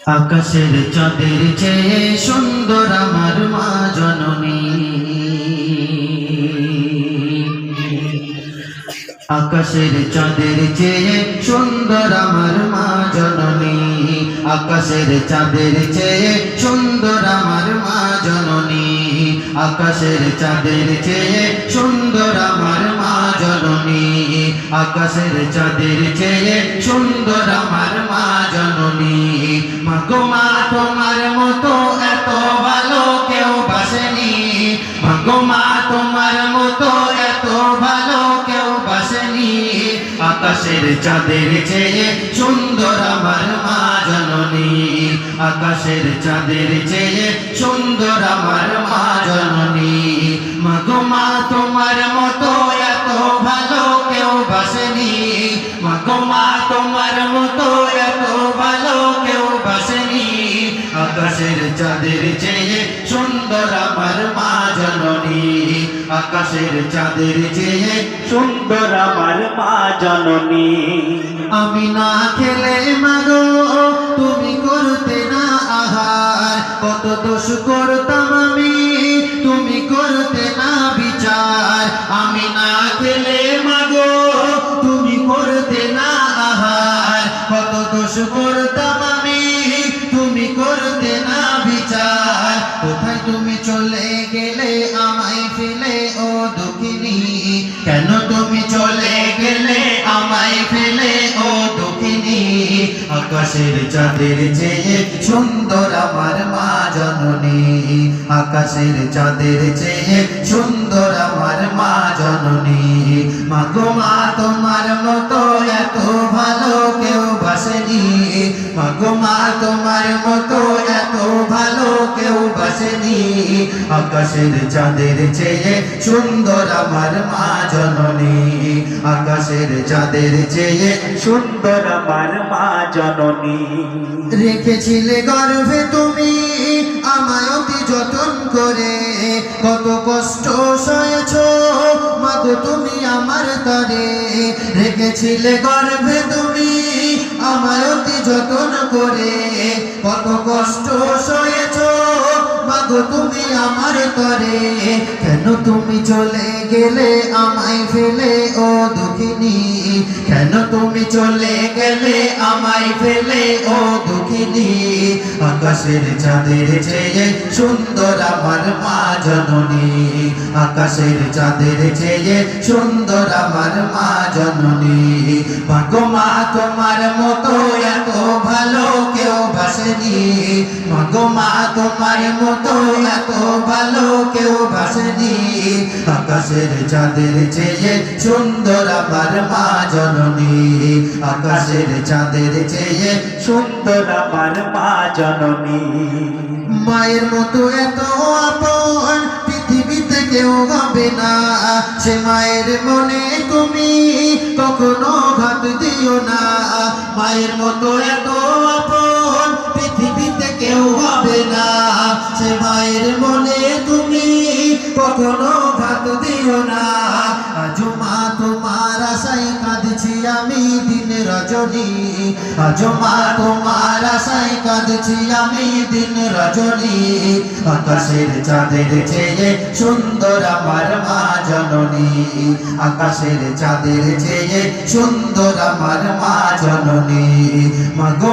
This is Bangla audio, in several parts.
আকাশের চাঁদের চেয়ে সুন্দর আমার মা জননী। আকাশের চাঁদের চেয়ে সুন্দর আমার মা জননী। আকাশের চাঁদের চেয়ে সুন্দর আমার মা জননী। আকাশের চাঁদের চেয়ে সুন্দর আমার মা জননী। আকাশের চাঁদের চেয়ে সুন্দর আমার মা জননী। মাগো মা, তোমার মতো এত ভালো কেউ বাসেনি। মাগো মা, তোমার মতো এত ভালো কেউ বাসেনি। আকাশের চাঁদের চেয়ে সুন্দর আমার মা জননী। আকাশের চাঁদের চেয়ে সুন্দর আমার তোমার মতো এত ভালো কেউ বাসেনি। আকাশের চাঁদের চেয়ে সুন্দর আমার মা জননী। আকাশের চাঁদের চেয়ে সুন্দর আমার মা জননী। আমি না খেলে মাগো, তুমি করতে না আহার। কত দোষ করতাম তুমি চলে গেলে, আমায় ফেলে, ও দুঃখিনী। কেন তুমি চলে গেলে, আমায় ফেলে, ও দুঃখিনী? আকাশের চাঁদের চেয়ে সুন্দর আমার মা জননী। আকাশের চাঁদের চেয়ে সুন্দর আমার মা জননী। মাগো মা, তোমার মতো এত ভালো কেউ বাসেনি মাগো মা, তোমার মতো এত ভালো কেউ বাসেনি। আকাশের চাঁদের চেয়ে সুন্দর আমার মা জননী। আকাশের চাঁদের চেয়ে সুন্দর আমার মা জননী। রেখেছিলে গর্ভে তুমি অতি যতন করে। কত কষ্ট সয়েছ তুমি আমার তরে। রেখেছিলে গর্ভে তুমি আমায় অতি যতন করে। কত কষ্ট সয়েছ তুমি আমার তরে, কেন তুমি চলে গেলে আমায় ফেলে, ও দুঃখিনী? কেন তুমি চলে গেলে আমায় ফেলে, ও দুঃখিনী? আকাশের চাঁদের চেয়ে সুন্দর আমার মা জননী। আকাশের চাঁদের চেয়ে সুন্দর আমার মা জননী। মা, তোমার মতো এত ভালো বাসেনি মা, তোমার মতো এত ভালো কেউ বাসেনি আকাশের চাঁদের চেয়ে সুন্দর আমার মা জননী। আকাশের চাঁদের চেয়ে সুন্দর আমার মা জননী। মায়ের মতো এত আপন পৃথিবীতে কেউ হবে না। সে মায়ের মনে তুমি কখনো ঘাত দিও না। মায়ের মতো এত আপন কেউ হবে না, সে মায়ের মনে তুমি কখনো ঘাত দিও না। আজ মা, তোমার আশায় কাঁদছি আমি দিন রজনী। আজ মা, তোমার আশায় কাঁদছি আমি দিন রজনী। আকাশের চাঁদের চেয়ে সুন্দর আমার মা জননী। আকাশের চাঁদের চেয়ে সুন্দর আমার মা জননী। মাগো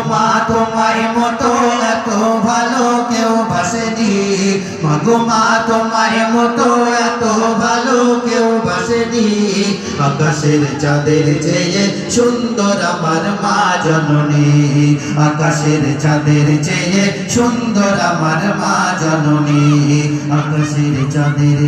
মাগো মা তোমার মতো এত ভালো কেউ বাসেনি। আকাশের চাঁদের চেয়ে সুন্দর আমার মা জননী। আকাশের চাঁদের চেয়ে সুন্দর আমার মা জননী। আকাশের চাঁদের